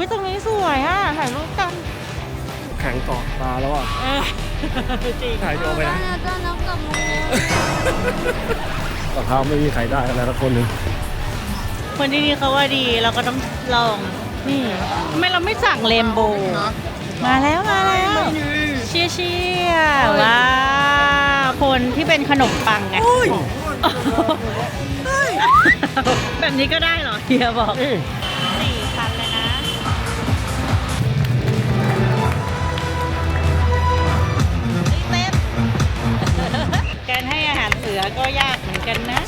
อุ้ยตรงนี้สวยอะถ่ายรูปกันแข็งเกาะตาแล้วอะ เออจริงถ่ายโยไปนะแล้วก็น้องกับมูแต่เขาไม่มีใครได้อะไรละคนหนึ่งคนที่นี่เขาว่าดีเราก็ต้องลองนี่ทำไมเราไม่สั่งเรนโบว์มาแล้วมาแล้วเชียร์เชียร์ว้าวคนที่เป็นขนมปังไงแบบนี้ก็ได้เหรอเฮียบอก กันนะ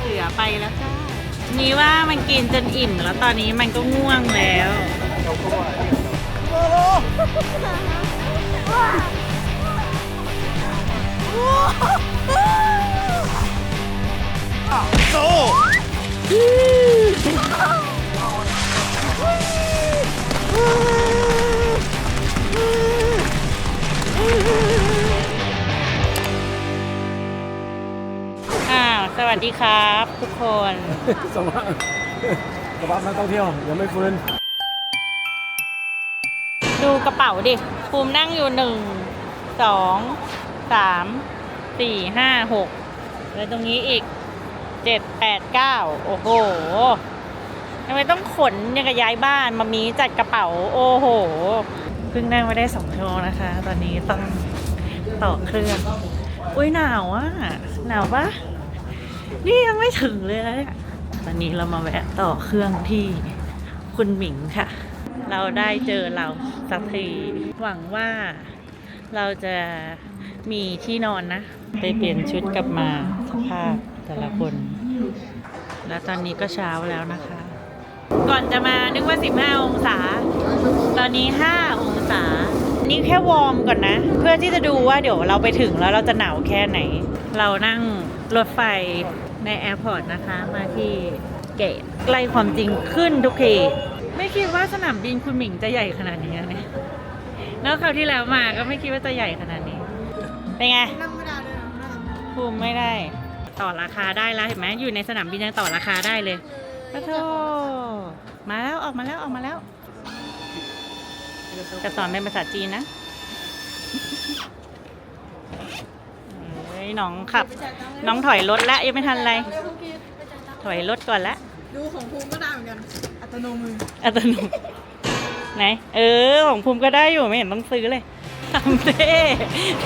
เสือไปแล้วจ้านี่ว่ามันกินจนอิ่มแล้วตอนนี้มันก็ง่วงแล้ว สวัสดีครับทุกคน สภาพสภาพนักท่องเที่ยวยังไม่ฟื้นดูกระเป๋าดิภูมินั่งอยู่หนึ่งสองสามสี่ห้าหกแล้วตรงนี้อีกเจ็ดแปดเก้าโอ้โหทำไมต้องขนยังกับย้ายบ้านมามีจัดกระเป๋า โอ้โหเพิ่งนั่งมาได้สองชั่วโมงนะคะ ตอนนี้ต้องต่อเครื่อง อุ้ยหนาวอะหนาวปะ นี่ยังไม่ถึงเลยนะเนี่ยตอนนี้เรามาแวะต่อเครื่องที่คุณหมิงค่ะ เราได้เจอเราสักทีหวังว่าเราจะมีที่นอนนะ ไปเปลี่ยนชุดกลับมาสภาพแต่ละคน แล้วตอนนี้ก็เช้าแล้วนะคะ ก่อนจะมานึกว่า 15 องศา ตอนนี้ 5 องศา นี่แค่วอร์มก่อนนะ เพื่อที่จะดูว่าเดี๋ยวเราไปถึงแล้วเราจะหนาวแค่ไหน เรานั่งรถไฟ ในแอร์พอร์ตนะคะมาที่เกตใกล้ความจริงขึ้นทุกทีไม่คิดว่าสนามบินคุณหมิงจะใหญ่ขนาดนี้นะเนี่ยแล้วคราวที่แล้วมาก็ไม่คิดว่าจะใหญ่ขนาดนี้ เป็นไงนั่งไม่ได้ด้วยนะภูมิไม่ได้ ต่อราคาได้แล้วเห็นไหมอยู่ในสนามบินยังต่อราคาได้เลยพระโทมาแล้วออกมาแล้วออกมาแล้วจะสอนเป็นภาษาจีนนะ เฮ้ยน้องขับ น้องถอยรถแล้วยังไม่ทันอะไร ถอยรถก่อนละดูของภูมิก็ได้เหมือนกัน อัตโนมือ อัตโนมัติไหน เออ ของภูมิก็ได้อยู่ไม่เห็นต้องซื้อเลยทำเท่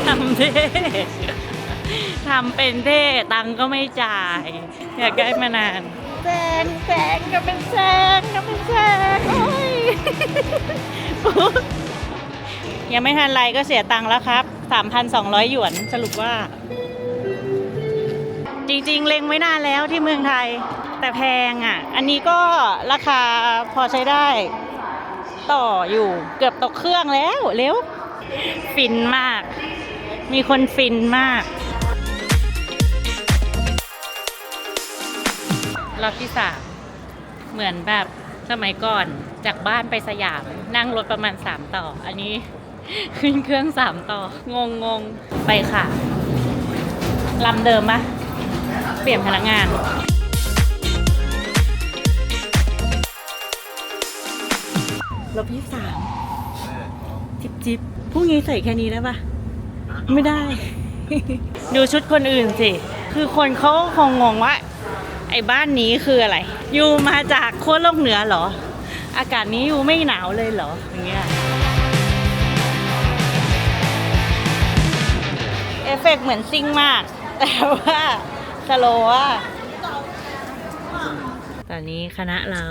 ทำเท่ทำเป็นเท่ตังค์ก็ไม่จ่าย อยากได้มานานแซงแซงก็เป็นแซงก็เป็นแซงโอ้ยยังไม่ทันไรก็เสียตังค์แล้วครับ 3,200 หยวนสรุปว่า จริงๆ เล็งไว้นานแล้วที่เมืองไทย แต่แพงอะ อันนี้ก็ราคาพอใช้ได้ ต่ออยู่เกือบตกเครื่องแล้วเร็วฟินมาก มีคนฟินมากรอบที่สามเหมือนแบบสมัยก่อนจากบ้านไปสยามนั่งรถประมาณสามต่อ อันนี้ขึ้นเครื่องสามต่อ งงงงๆไปค่ะลำเดิมปะ เปลี่ยนพนักงานรอบที่สามจิบจิบพรุ่งนี้ใส่แค่นี้ได้ปะไม่ได้ ดูชุดคนอื่นสิ คือคนเขาคงงงว่า ไอ้บ้านนี้คืออะไร อยู่มาจากโคตรโลกเหนือเหรอ อากาศนี้อยู่ไม่หนาวเลยเหรอ อย่างเงี้ยเอฟเฟกต์เหมือนซิ่งมาก แต่ว่า สโลว์อะตอนนี้คณะเรา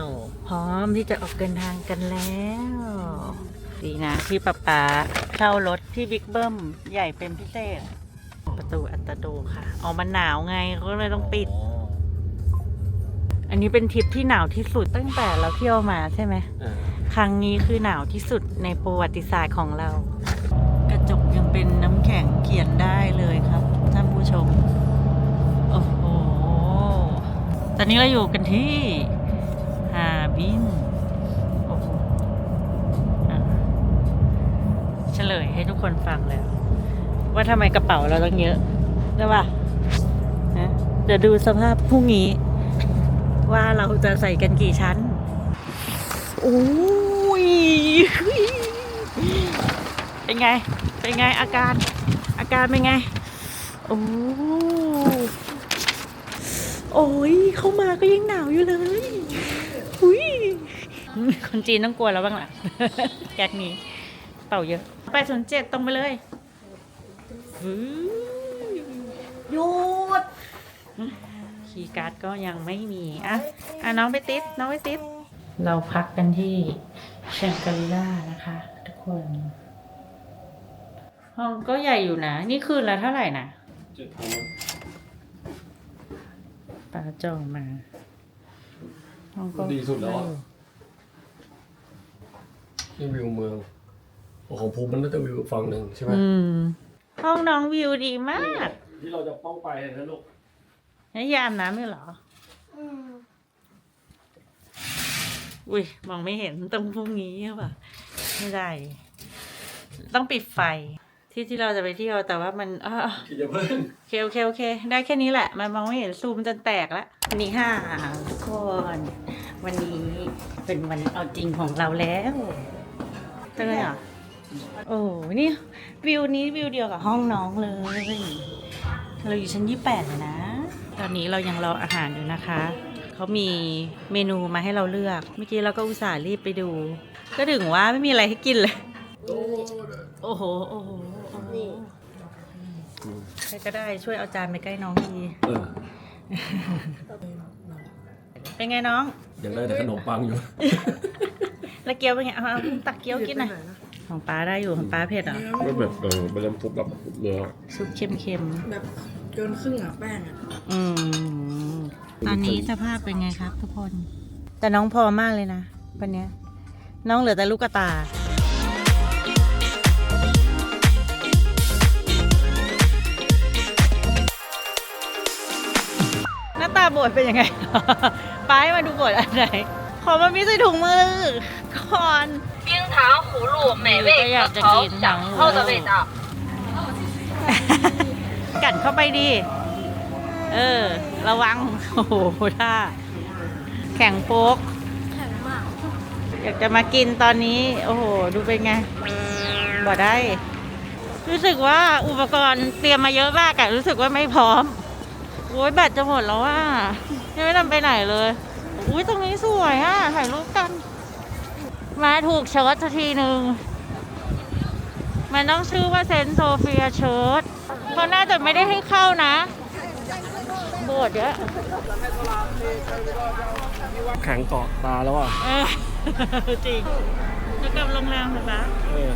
พร้อมที่จะออกเดินทางกันแล้ว ดีนะที่ป๊าป๊าเช่ารถที่บิ๊กเบิ้มใหญ่เป็นพิเศษ ประตูอัตโนค่ะออกมาหนาวไงก็เลยต้องปิด อันนี้เป็นทริปที่หนาวที่สุดตั้งแต่เราเที่ยวมาใช่ไหม ครั้งนี้คือหนาวที่สุดในประวัติศาสตร์ของเรา กระจกยังเป็นน้ำแข็งเขียนได้เลยครับ ท่านผู้ชมโอ้โหต อนนี้เราอยู่กันที่ฮาบินโอ้โหเฉลยให้ทุกคนฟังแล้ว ว่าทำไมกระเป๋าเราต้องเยอะใช่ปะนะเดี๋ยวดูสภาพพรุ่งนี้ ว่าเราจะใส่กันกี่ชั้นโอ้ยเป็นไง เป็นไงอาการ อาการเป็นไง โอ้ โอ้ยเข้ามาก็ยังหนาวอยู่เลยอุ้ยคนจีนต้องกลัวแล้วบ้างล่ะแก๊กนี้ เป่าเยอะไปสนเจ็ดตรงไปเลยฟื้ยหยุดคีย์การ์ดก็ยังไม่มี อะ อะ น้องไปติด น้องไปติด เราพักกันที่แชงกรีล่านะคะ ทุกคน ห้องก็ใหญ่อยู่นะ นี่คืนละเท่าไหร่นะเจ็ดพัน ปาจองมาห้องก็ดีสุดแล้วอะ นี่วิวเมืองโอ้ของภูมิมันน่าจะวิวอีกฝั่งหนึ่งใช่ไหมอืม ห้องน้องวิวดีมากที่เราจะต้องไปนะลูกนี่ยามน้ำไม่เหรออุ้ยมองไม่เห็นต้องพรุ่งนี้หรือเปล่าไม่ได้ ต้องปิดไฟ ที่ที่เราจะไปเที่ยวแต่ว่ามันอ่าคิดจะเพิ่งโอเคโอเคโอเค ได้แค่นี้แหละ มันมองไม่เห็นซูมจนแตกแล้ววันนี้ค่ะทุกคน วันนี้เป็นวันเอาจริงของเราแล้วใช่ไหมอะโอ้นี่วิวนี้วิวเดียวกับห้องน้องเลย เราอยู่ชั้นยี่แปดนะ ตอนนี้เรายังรออาหารอยู่นะคะเขามีเมนูมาให้เราเลือก เมื่อกี้เราก็อุตส่าห์รีบไปดู ก็ถึงว่าไม่มีอะไรให้กินเลย โอ้โห โอ้โห โอ้โหใครก็ได้ช่วยเอาจานไปใกล้น้องที เออเป็นไงน้องยังได้แต่ขนมปังอยู่ แล้วเกี๊ยวเป็นไงเอาเอาตักเกี๊ยวกินหน่อยของป้าได้อยู่ของป้าเผ็ดเหรอไม่แบบเออเป็นน้ำซุปแบบเนื้อซุปเค็มแบบเกินครึ่งอะแป้งอะๆอืมตอนนี้สภาพเป็นไงครับทุกคน แต่น้องพอมากเลยนะวันเนี้ย น้องเหลือแต่ลูกกระตาาตาโบดเป็นยังไง ป้าให้มาดูโบดอันไหน ขอมามีใส่ถุงมือก่อน 冰糖葫芦美味可口，享受的味道。 กัดเข้าไปดิ เออ ระวัง โอ้โหท่า แข่งโป๊ก แข็งมาก อยากจะมากินตอนนี้ โอ้โห ดูเป็นไงบ่ได้ รู้สึกว่าอุปกรณ์เตรียมมาเยอะมากอะรู้สึกว่าไม่พร้อม โอ้ยแบตจะหมดแล้วว่ายังไม่ทำไปไหนเลย อุ้ยตรงนี้สวยอะถ่ายรูปกัน มาถูกเชิร์ตสักทีหนึ่งมันต้องชื่อว่าเซนโซเฟียเชิร์ตเขาน่าจะไม่ได้ให้เข้านะโบดเยอะแข็งเกาะตาแล้วอะเออจริงจะกลับโรงแรมเหรอปะเออ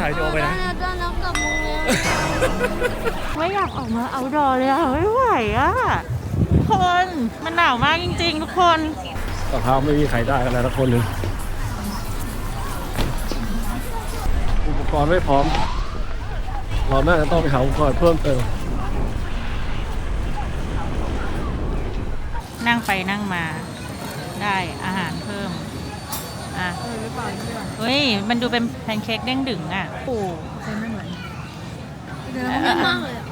ถ่ายโดไปนะได้แล้วกับมึงเลยไม่อยากออกมาเอาดอเลยอะไม่ไหวอะทุกคนมันหนาวมากจริง ๆ ทุกคนสภาพไม่มีใครได้กันแล้วทุกคนหนึ่งอุปกรณ์ไม่พร้อม เราน่าจะต้องไปหาอุปกรณ์เพิ่มเติม นั่งไปนั่งมา ได้อาหารเพิ่ม อะเออหรือเปล่าหรือเปล่าเฮ้ย มันดูเป็นแพนเค้กเด้งดึงอะโอ้ใช่ไม่เหมือนเดี๋ยวมันมากเลยอะ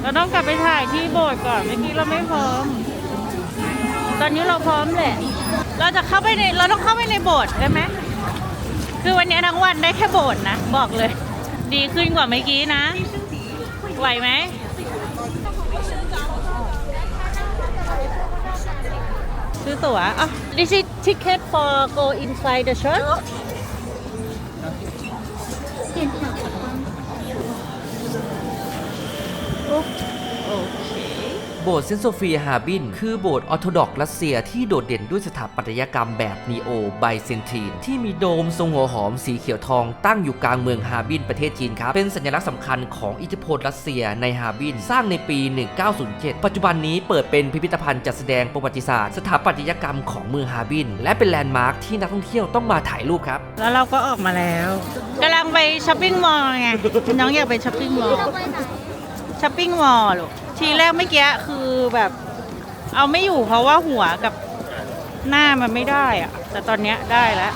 เราต้องกลับไปถ่ายที่โบสถ์ก่อน เมื่อกี้เราไม่พร้อม ตอนนี้เราพร้อมแหละ เราจะเข้าไปใน เราต้องเข้าไปในโบสถ์ได้ไหม คือวันนี้ทั้งวันได้แค่โบสถ์นะ บอกเลย ดีขึ้นกว่าเมื่อกี้นะ ไหวไหมซื้อตั๋วอะ this is ticket for go inside the church โบสถ์เซนโซเฟียฮาบิน คือโบสถ์ออร์โธดอกซ์รัสเซียที่โดดเด่นด้วยสถาปัตยกรรมแบบนีโอไบเซนทีน ที่มีโดมทรงหัวหอมสีเขียวทองตั้งอยู่กลางเมืองฮาบินประเทศจีนครับ เป็นสัญลักษณ์สำคัญของอิทธิพลรัสเซียในฮาบิน สร้างในปี 1907 ปัจจุบันนี้เปิดเป็นพิพิธภัณฑ์จัดแสดงประวัติศาสตร์ สถาปัตยกรรมของเมืองฮาบิน และเป็นแลนด์มาร์คที่นักท่องเที่ยวต้องมาถ่ายรูปครับ แล้วเราก็ออกมาแล้วกำลังไปช้อปปิ้งมอลล์ไงน้องอยากไปช้อปปิ้งมอลล์ช้อปปิ้งมอลล์ลูก ทีแรกเมื่อกี้คือแบบ เอาไม่อยู่เพราะว่าหัวกับหน้ามันไม่ได้อะแต่ตอนเนี้ยได้แล้ว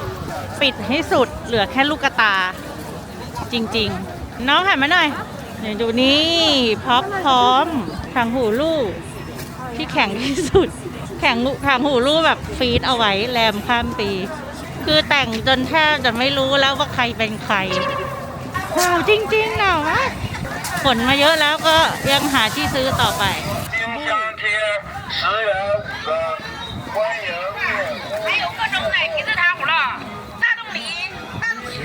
ปิดให้สุดเหลือแค่ลูกกระตา จริง ๆ น้องหันมาหน่อยเดี๋ยวดูนี่พ็อปพร้อมทางหูลูกที่แข็งที่สุด แข็งทางหูลูกแบบฟีดเอาไว้แรมข้ามปี คือแต่งจนแทบจะไม่รู้แล้วว่าใครเป็นใครโอ้จริงๆหนาวม ผลมาเยอะแล้วก็ยังหาที่ซื้อต่อไป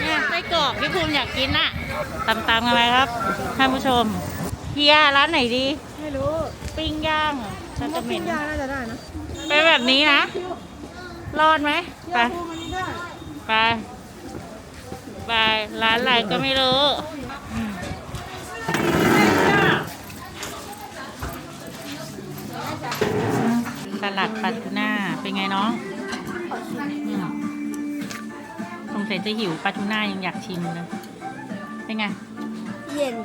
เนี่ยไส้กรอกพี่ภูมิอยากกินนะตามๆกันไหมครับท่านผู้ชมเฮียร้านไหนดี ไม่รู้ปิ้งย่างฉันจะเหม็นย่างน่าจะได้นะไปแบบนี้นะ รอดไหมไปไไป ไป ร้านอะไรก็ไม่รู้ สลัดปลาทูน่าเป็นไงน้องอืมสงสัยจะหิวปลาทูน่ายังอยากชิมเลยเป็นไง เย็น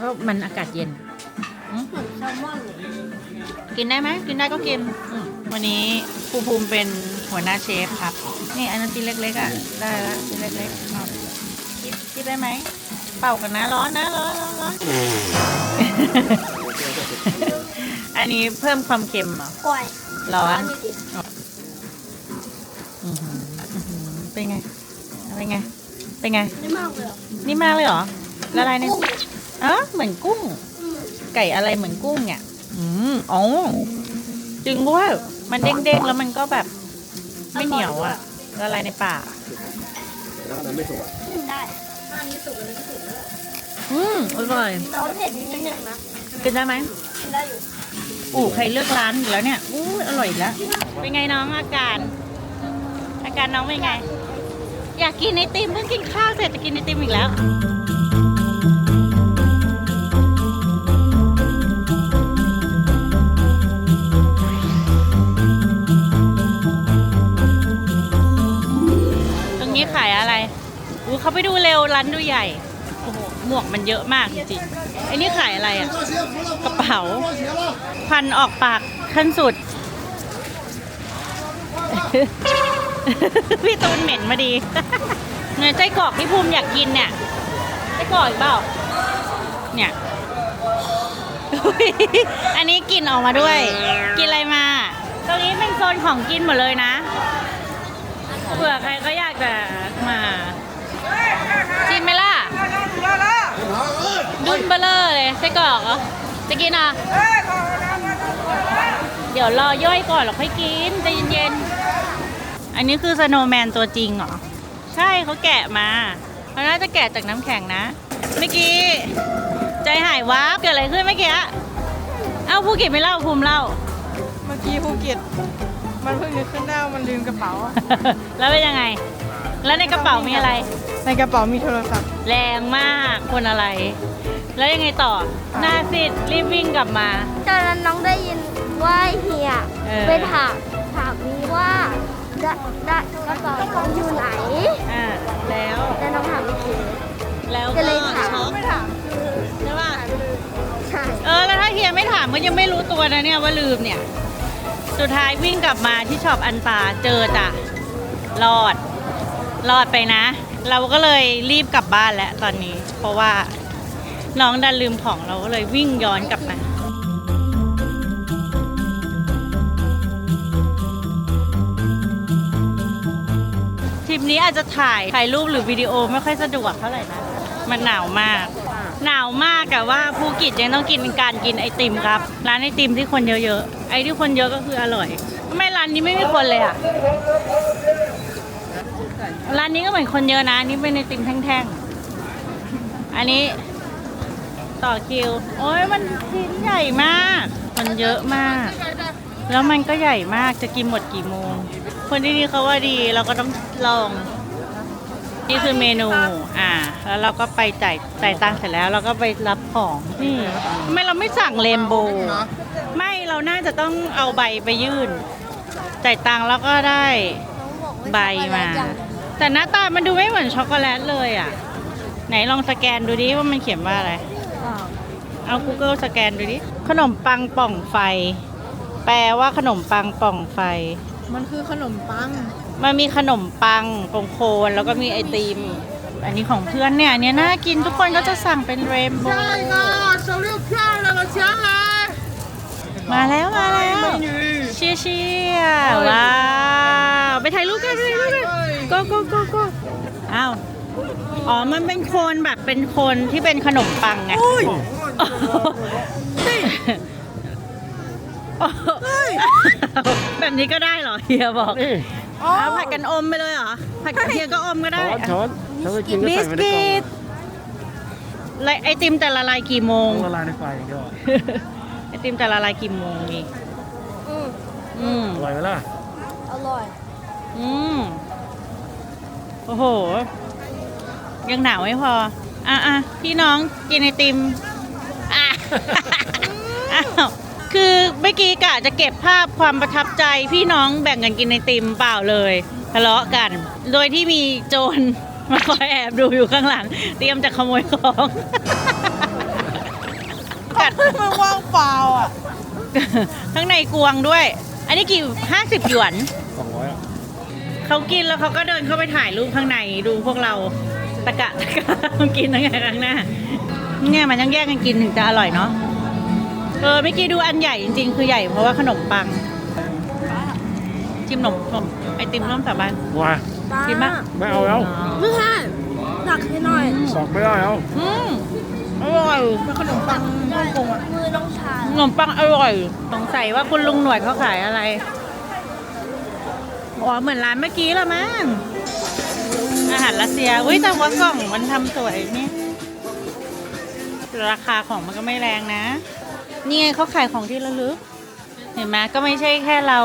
ก็มันอากาศเย็น เหมือนแซลมอนเลยกินได้ไหมกินได้ก็กินอืมวันนี้ครูภูมิเป็นหัวหน้าเชฟครับ นี่อันนั้นชิ้นเล็กๆอะ ได้แล้วชิ้นเล็กๆเอาคิดคิดได้ไหม เป่ากันนะร้อนนะร้อนร้อนร้อน อันนี้เพิ่มความเค็มเหรอ กล้วยร้อนนี่ดิอื้อหืออื้อหือเป็นไง เป็นไง เป็นไงนี่มากเลยอะนี่มากเลยเหรอ ละลายในอ๋อเหมือนกุ้งไก่อะไรเหมือนกุ้งเนี่ย อืมอ๋อจริงด้วยมันเด้งๆ แล้วมันก็แบบ ไม่เหนียวอะละลายในปาก แล้วอันนั้นไม่สุกอะได้อืมอร่อย แต่ว่าเผ็ดนิดนึงนะกินได้ไหมกินได้อยู่ อู้ใครเลือกร้านอีกแล้วเนี่ยอู้อร่อยอีกแล้วเป็นไงน้องอาการ อาการน้องเป็นไง อยากกินไอติมเพิ่งกินข้าวเสร็จจะกินไอติมอีกแล้วตรงนี้ขายอะไรอู้เขาไปดูเร็วร้านดูใหญ่โอ้โหหมวกมันเยอะมากจริงๆ ไอ้นี่ขายอะไรอะ กระเป๋าควันออกปากขั้นสุด พี่ตูนเหม็นมาดีเนี่ยไส้กรอกที่ภูมิอยากกินเนี่ยไส้กรอกอีกเปล่า เนี่ย อันนี้กินออกมาด้วย กินอะไรมา ตรงนี้เป็นโซนของกินหมดเลยนะ เผื่อใครก็อยากจะมาชิมไหมล่ะ ดุนเบลเลอร์เลยไส้กรอกเหรอจะกินอะ เดี๋ยวรอย่อยก่อนแล้วค่อยกินใจเย็นๆ อันนี้คือสโนว์แมนตัวจริงเหรอ ใช่เขาแกะมาเขาน่าจะแกะจากน้ำแข็งนะ เมื่อกี้ ใจหายวับเกิดอะไรขึ้นเมื่อกี้ เอ้าภูกิจไม่เล่าภูมิเล่า เมื่อกี้ภูเก็ตมันเพิ่งนึกขึ้นได้ว่ามันลืมกระเป๋า แล้วเป็นยังไง แล้วในกระเป๋ามีอะไร ในกระเป๋ามีโทรศัพท์ แรงมากคนอะไร แล้วยังไงต่อ หน้าซิดรีบวิ่งกลับมา ตอนนั้นน้องได้ยินว่าเฮียเออ ไปถามถามนี้ว่าได้ได้กระเป๋าน้องอยู่ไหน อ่าแล้ว แต่น้องถามไม่ถูก แล้วก็ก็เลยถาม ช็อกไม่ถามใช่ป่ะ ใช่เออ แล้วถ้าเฮียไม่ถามก็ยังไม่รู้ตัวนะเนี่ยว่าลืมเนี่ย สุดท้ายวิ่งกลับมาที่ช็อปอันปาเจอจ้ะรอด รอดไปนะ เราก็เลยรีบกลับบ้านแล้วตอนนี้ เพราะว่า น้องดันลืมของเราก็เลยวิ่งย้อนกลับมาทริปนี้อาจจะถ่ายถ่ายรูปหรือวิดีโอไม่ค่อยสะดวกเท่าไหร่นะ มันหนาวมาก หนาวมากแต่ว่าภูเก็ตยังต้องกินการกินไอติมครับ ร้านไอติมที่คนเยอะๆ ไอที่คนเยอะก็คืออร่อยทำไมร้านนี้ไม่มีคนเลยอะ ร้านนี้ก็เหมือนคนเยอะนะ นี่เป็นไอติมแท่งๆ อันนี้ ต่อคิว โอ้ยมันชิ้นใหญ่มาก มันเยอะมาก แล้วมันก็ใหญ่มากจะกินหมดกี่โมง คนที่นี่เขาว่าดีเราก็ต้องลอง นี่คือเมนู อ่า แล้วเราก็ไปจ่ายจ่ายตังค์เสร็จแล้ว เราก็ไปรับของนี่ทำไมเราไม่สั่งเรนโบว์ไม่เราน่าจะต้องเอาใบไปยื่น จ่ายตังค์แล้วก็ได้ใบมา แต่หน้าตามันดูไม่เหมือนช็อกโกแลตเลยอะ ไหนลองสแกนดูดิว่ามันเขียนว่าอะไร เอา Google สแกนดูดิ ขนมปังป่องไฟ แปลว่าขนมปังป่องไฟ มันคือขนมปัง มันมีขนมปังโคนๆแล้วก็มีไอติม อันนี้ของเพื่อนเนี่ยอันเนี้ยน่ากินทุกคนก็จะสั่งเป็นเรนโบว์มาแล้วมาแล้วเชียร์เชียร์ว้าว ไปก็ก็ก็ก็อ้าว อ๋อ มันเป็นโคนแบบเป็นโคนที่เป็นขนมปังไงแบบนี้ก็ได้เหรอเฮียบอกนี่เอาผัดกันอมไปเลยเหรอ ผัดกับเฮียก็อมก็ได้ช้อนช้อนถ้าไม่กินก็บิใส่สไว้ในกล่กิองตและไอติมจะละลายกี่โมงต้องละลายในไฟอย่างเดียวไอติมจะละลายกี่โมงนี่อืมอืมอร่อยไหมล่ะ อร่อย อืมโอ้โห ยังหนาวไม่พอ อะอะพี่น้องกินไอติมอะอ้าวคือเมื่อกี้กะจะเก็บภาพความประทับใจพี่น้องแบ่งกันกินไอติมเปล่าเลยทะเลาะกัน โดยที่มีโจรมาคอยแอบดูอยู่ข้างหลัง เตรียมจะขโมยของ กัดมันว่างเปล่าอะ ข้างในกวงด้วย อันนี้กี่ห้าสิบหยวน สองร้อยอะเขากินแล้วเขาก็เดินเข้าไปถ่ายรูปข้างในดูพวกเรา ตะกะตะกะกินตั้งแต่ข้างหน้าเนี่ยมันยังแยกกันกินถึงจะอร่อยเนาะเออเมื่อกี้ดูอันใหญ่จริงๆ คือใหญ่เพราะว่าขนมปังจิ้มขนมขนมไอติมร่วมสาบานว้ากินปะไม่เอาแล้วไม่ใช่ตักให้หน่อยบอกไม่ได้แล้วอืมอร่อยขนมปังฮ่องกงอะมือน้องชายขนมปังอร่อยสงสัยว่าคุณลุงหน่วยเขาขายอะไรอ๋อเหมือนร้านเมื่อกี้ละมั้ง อาหารรัสเซียอุ้ยแต่ว่ากล่องมันทำสวยนี่ราคาของมันก็ไม่แรงนะ นี่ไงเขาขายของที่ระลึก เห็นไหมก็ไม่ใช่แค่เรา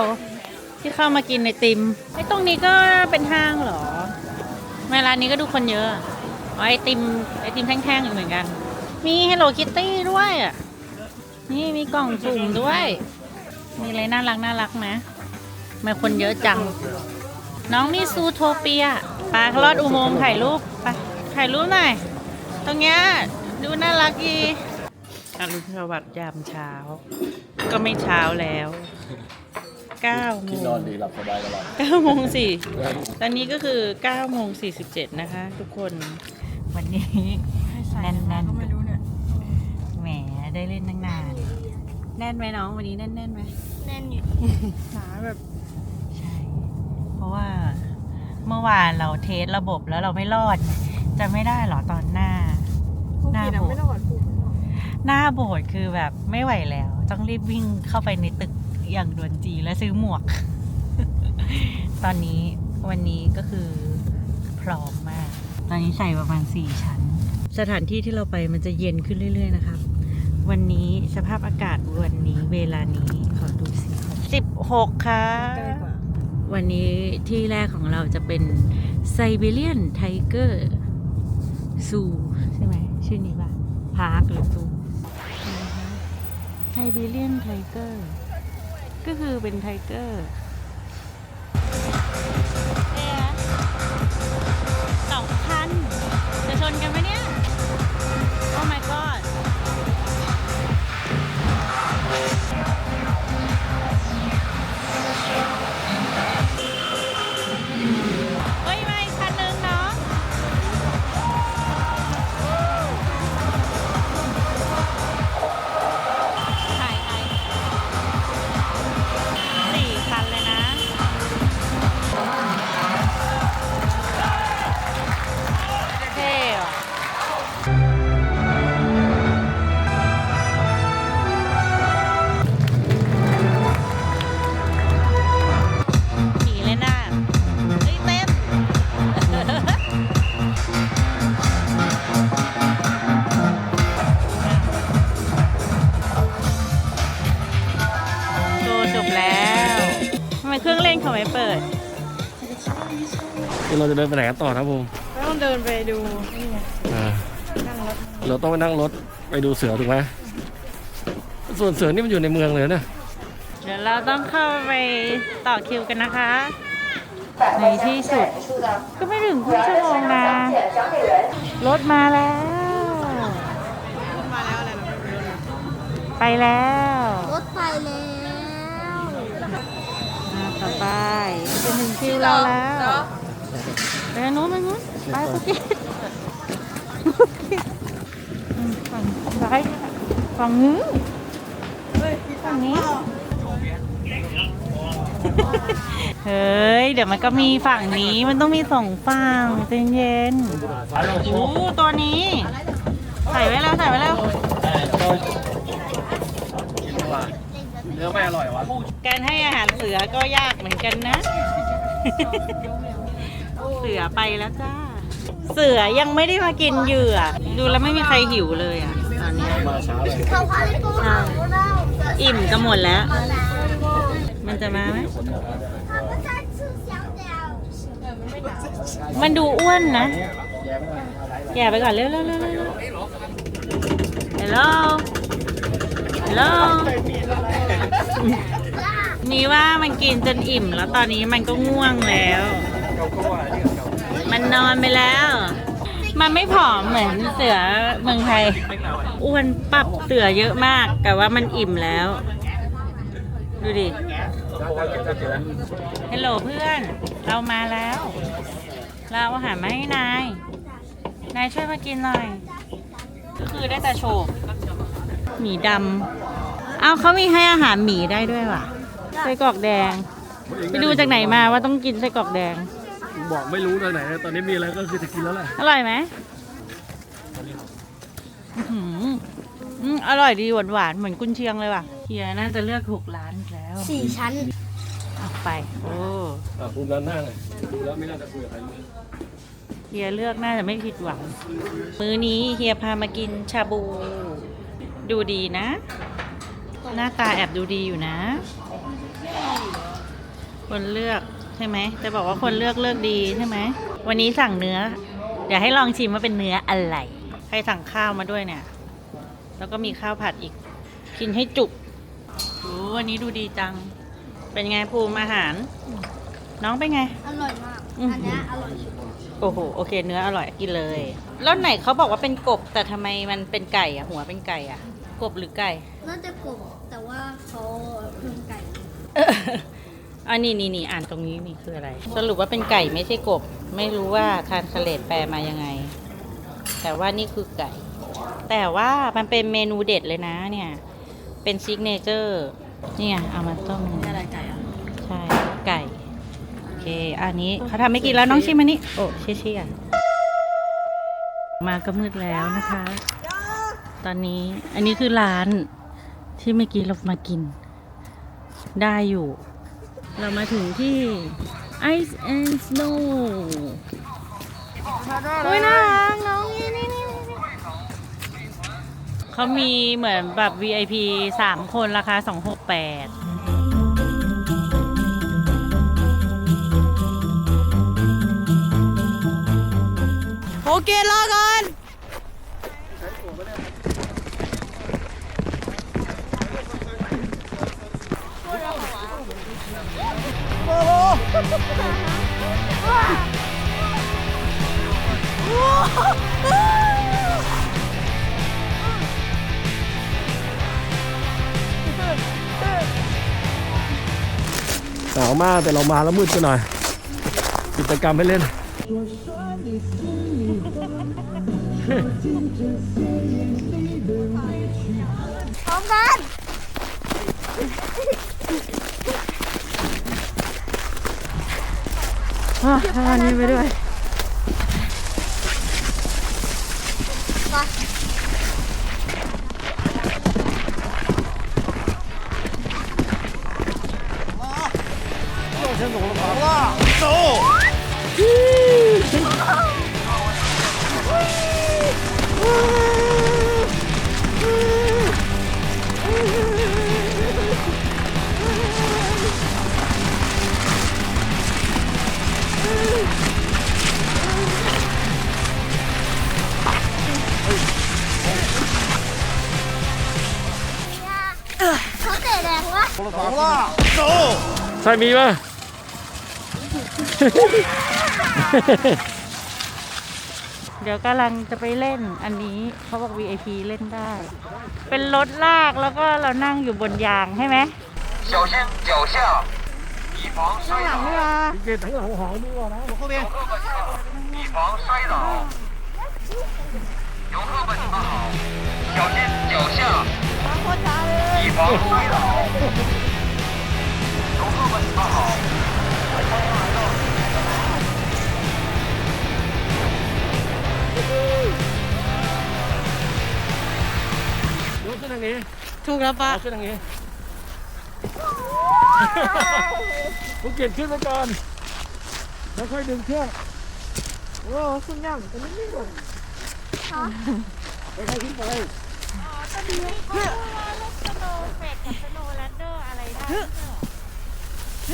ที่เข้ามากินไอติมไอ้ตรงนี้ก็เป็นห้างเหรอแม่ร้านนี้ก็ดูคนเยอะอ๋อไอติมไอติมแท่งๆอยู่เหมือนกัน มี Hello Kitty ด้วยอะนี่มีกล่องสุ่มด้วย มีอะไรน่ารักน่ารักไหมทำไมคนเยอะจัง น้องนี่ซูโทเปีย ปลาลอดอุโมงค์ถ่ายรูปไปถ่ายรูปหน่อยตรงเนี้ยดูน่ารักดีอรุณสวัสดิ์ยามเช้า ก็ไม่เช้าแล้ว9โมกินงนอนดีหลับสบายตลอด9โมงสี่ตอนนี้ก็คือ9โมง47 นะคะ ทุกคนวันนี้ แน่นๆ ก็ไม่รู้เนี่ยแหมได้เล่นตั้งนานแน่นไหมน้องวันนี้แน่นแน่นๆไหมแน่นอยู่หนาแบบใช่ เพราะว่า เมื่อวานเราเทสระบบแล้วเราไม่รอด จะไม่ได้เหรอตอนหน้าผู้หน้ากินอะโบสถ์ไม่ต้องหวานผูกหน้าโบสถ์คือแบบไม่ไหวแล้ว ต้องรีบวิ่งเข้าไปในตึกอย่างด่วนจีและซื้อหมวก ตอนนี้วันนี้ก็คือพร้อมมาก ตอนนี้ใส่ประมาณ 4 ชั้น สถานที่ที่เราไปมันจะเย็นขึ้นเรื่อย ๆ นะครับ วันนี้สภาพอากาศวันนี้เวลานี้ขอดูสิ16 ค่ะใกล้ก วันนี้ที่แรกของเราจะเป็นไซบีเรียนไทเกอร์ซูใช่ไหมชื่อนี้ป่ะพาร์คหรือซูไซบีเรียนไทเกอร์ก็คือเป็นไทเกอร์ ดี๋ยวเราจะเดินไปไหนกันต่อครับผมแล้วต้องเดินไปดูนี่ไงอ่านั่งรถเราต้องไปนั่งรถไปดูเสือถูกไหมส่วนเสือนี่มันอยู่ในเมืองเลยนะเดี๋ยวเราต้องเข้าไปต่อคิวกันนะคะ ในที่สุด ก็ไม่ถึงครึ่งชั่วโมงนะรถมาแล้ว มาแล้วอะไรเราไม่รู้เลยไปแล้วรถไปแล้วมาต่อไปจะถึงคิวเราแล้ว ไปทางนู้นไปทางนู้นไปคุกกี้อืมฝั่งซ้ายฝั่งนี้เฮ้ยพี่ฝั่งนี้เฮ้ย เดี๋ยวมันก็มีฝั่งนี้ มันต้องมีสองฝั่งใจเย็นโอ้ตัวนี้ ใส่ไว้แล้ว ใส่ไว้แล้ว เนื้อไม่อร่อยวะการให้อาหารเสือก็ยากเหมือนกันนะ เสือไปแล้วจ้า เสือยังไม่ได้มากินเหยื่อ ดูแล้วไม่มีใครหิวเลยอะตอนนี้อะอิ่มกันหมดแล้ว มันจะมาไหมมันดูอ้วนนะแย่ไปก่อนเร็วๆๆๆฮัลโหลฮัลโหลนี่ว่ามันกินจนอิ่มแล้วตอนนี้มันก็ง่วงแล้ว มันนอนไปแล้ว มันไม่ผอมเหมือนเสือเมืองไทย อ้วนปรับเสือเยอะมาก แต่ว่ามันอิ่มแล้ว ดูดิ ฮัลโหลเพื่อน เรามาแล้ว เราเอาอาหารมาให้นาย นายช่วยมากินหน่อย ก็คือได้แต่โชกหมีดำ เอาเขามีให้อาหารหมีได้ด้วยว่ะ ไส้กรอกแดง ไปดูจากไหนมาว่าต้องกินไส้กรอกแดง บอกไม่รู้เลยไหนตอนนี้มีอะไรก็คือจะกินแล้วแหละอร่อยไหมอื้อหืออืมอร่อยดีหวานหวานๆเหมือนกุนเชียงเลยว่ะเฮียน่าจะเลือกถูกร้านอีกแล้วสี่ชั้น เอาไป โอ้อะภูมิด้านหน้าเลยดูแล้วไม่น่าจะคุยกับใครเลยเฮียเลือกน่าจะไม่ผิดหวัง มื้อนี้เฮียพามากินชาบู ดูดีนะ หน้าตาแอบดูดีอยู่นะ คนเลือก ใช่ไหมจะบอกว่าคนเลือกเลือกดีใช่ไหมวันนี้สั่งเนื้อ เดี๋ยวให้ลองชิมว่าเป็นเนื้ออะไรใครสั่งข้าวมาด้วยเนี่ย แล้วก็มีข้าวผัดอีก กินให้จุกโอ้วันนี้ดูดีจัง เป็นไงภูมิอาหาร น้องเป็นไง อร่อยมากอืมอันเนี้ยอร่อยสุดโอ้โหโอเคเนื้ออร่อยกินเลย แล้วไหนเขาบอกว่าเป็นกบ แต่ทำไมมันเป็นไก่อะหัวเป็นไก่อะกบหรือไก่ น่าจะกบแต่ว่าเขาเพิ่มไก่อั นนี้นี่นี่อ่านตรงนี้นี่คืออะไร สรุปว่าเป็นไก่ไม่ใช่กบ ไม่รู้ว่าทานคาเลตแปลมายังไง แต่ว่านี่คือไก่ แต่ว่ามันเป็นเมนูเด็ดเลยนะเนี่ย เป็นซิกเนเจอร์นี่ไงเอามาต้มอะไรไก่อะใช่ไก่โอเคอันนี้เขาทำไม่กินแล้วน้องชิมอันนี้โอ้เชี่ยเชี่ยมาก็มืดแล้วนะคะ ตอนนี้อันนี้คือร้านที่เมื่อกี้เรามากิน ได้อยู่ เรามาถึงที่ Ice and Snow โอ้ยน่ารักน้องนี่นี่นี่นี่เขามีเหมือนแบบ VIP 3 คนราคา 268โอเครอก่อน หนาวมากแต่เรามาแล้วมืดไปหน่อย กิจกรรมให้เล่น พร้อมกัน อ่านนี้ไปด้วย ใช่มีป่ะ เดี๋ยวกำลังจะไปเล่นอันนี้เขาบอก VIP เล่นได้ เป็นรถลากแล้วก็เรานั่งอยู่บนยางใช่ไหม 小心脚下，以防摔倒。 เกตทั้งหลังหอมด้วยนะ 以防摔倒。游客们，你们好，小心脚下，以防摔倒。 游客ยกขึ้นทางนี้ถูกแล้วปะเอาขึ้นทางนี้ภูเก็ตขึ้นมาก่อน แล้วค่อยดึงเครื่องโอ้คุณย่ำจะไม่ได้หรอกไปใครขึ้นไป ข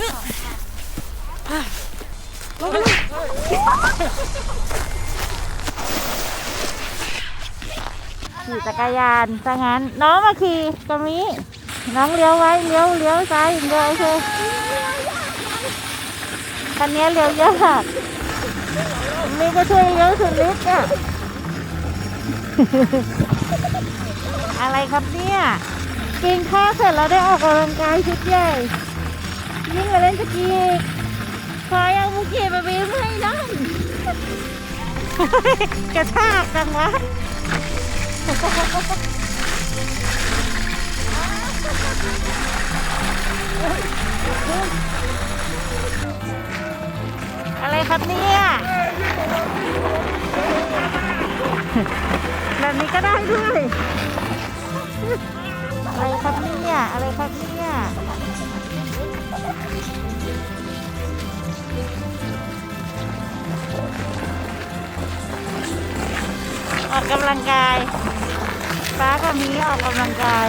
ี่จักรยานซะงั้น น้องมาขี่ตรงนี้ น้องเลี้ยวไว้เลี้ยวเลี้ยวซ้ายเดียวโอเคคันนี้เลี้ยวยากนี่ก็ช่วยเลี้ยวสุดฤทธิ์อะอะไรครับเนี่ยกินข้าวเสร็จแล้วได้ออกกำลังกายชุดใหญ่ ยิ่งมาเล่นสกีอีกพอยังบุกีมาบีมให้นั่นกระชากจังวะอะไรครับเนี่ยแบบนี้ก็ได้ด้วย อะไรครับเนี่ย อะไรครับเนี่ย ออกกำลังกายป้ากับมีออกกำลังกาย